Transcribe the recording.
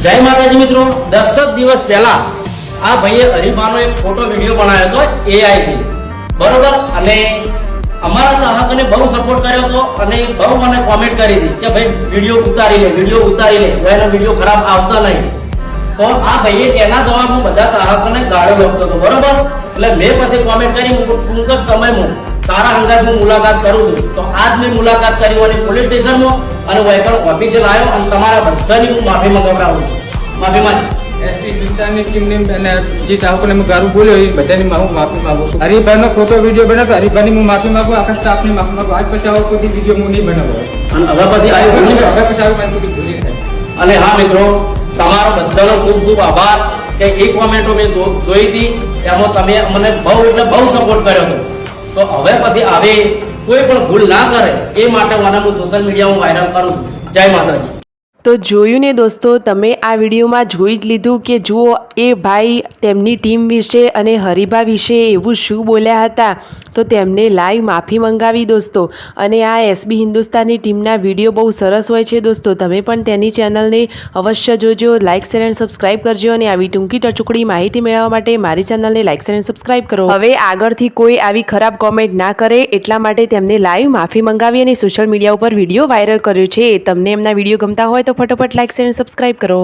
જય માતાજી મિત્રો દસ જ દિવસ પહેલા આ ભાઈએ હરિભાનો એક ફોટો વીડિયો બનાવ્યો હતો એઆઈ થી. બરોબર? અને અમારા ચાહકોને બહુ સપોર્ટ કર્યો હતો અને બહુ મને કોમેન્ટ કરી હતી કે ભાઈ, વીડિયો ઉતારી લે, વીડિયો ઉતારી લે એનો વીડિયો ખરાબ આવતા નહીં. તો આ ભાઈએ તેના જવાબમાં બધા ચાહકોને ગાળો લખતો હતો, બરોબર? એટલે મેં પછી કોમેન્ટ કરી ટૂંક જ સમયમાં. તારા અંગાત હું મુલાકાત કરું છું તો આજ મેં મુલાકાત કરી અને પોલીસ સ્ટેશનમાં અને વહીકળ ઓફિસે લાવ્યો અને તમારા બધાની હું માફી મંગાવડાવું છું. માફી માંગ. એસપી હિન્દુસ્તાનની ટીમને અને જે ચાહકોને હું ગારું બોલ્યો એ બધાની હું માફી માગું છું. હરિભાઈનો ખોટો વીડિયો બનાવતો હરિભાઈની હું માફી માંગુ આખા સ્ટાફની માફી માગું. આજ પછી આવો કોઈ વીડિયો હું નહીં બનાવો અને હવે પછી આવ્યું હવે પછી આવું કોઈ ભૂલ થાય અને હા મિત્રો તમારો બધાનો ખૂબ ખૂબ આભાર કે એ કોમેન્ટો મેં જોઈ હતી એમાં તમે અમને બહુ એટલે બહુ સપોર્ટ કર્યો હતો. તો હવે પછી આવે, કોઈ પણ ભૂલ ના કરે, એ માટે મારા હું સોશિયલ મીડિયામાં વાયરલ કરું છું. જય માતાજી. તો જોયું ને દોસ્તો, તમે આ વિડીયોમાં જોઈ જ લીધું કે જુઓ, એ ભાઈ તેમની ટીમ વિશે અને હરિભા વિશે એવું શું બોલ્યા હતા. તો તેમને લાઈવ માફી મંગાવી દોસ્તો. અને આ એસબી હિન્દુસ્તાની ટીમના વીડિયો બહુ સરસ હોય છે દોસ્તો. તમે પણ તેની ચેનલને અવશ્ય જોજો લાઇક શેર એન્ડ સબસ્ક્રાઇબ કરજો અને આવી ટૂંકી ટચુકડી માહિતી મેળવવા માટે મારી ચેનલને લાઇક શેર એન્ડ સબસ્ક્રાઇબ કરો. હવે આગળથી કોઈ આવી ખરાબ કોમેન્ટ ના કરે, એટલા માટે તેમને લાઈવ માફી મંગાવી અને સોશિયલ મીડિયા ઉપર વીડિયો વાયરલ કર્યો છે. તમને એમના વીડિયો ગમતા હોય ફટોફટ લાઇક શેર અને કરો.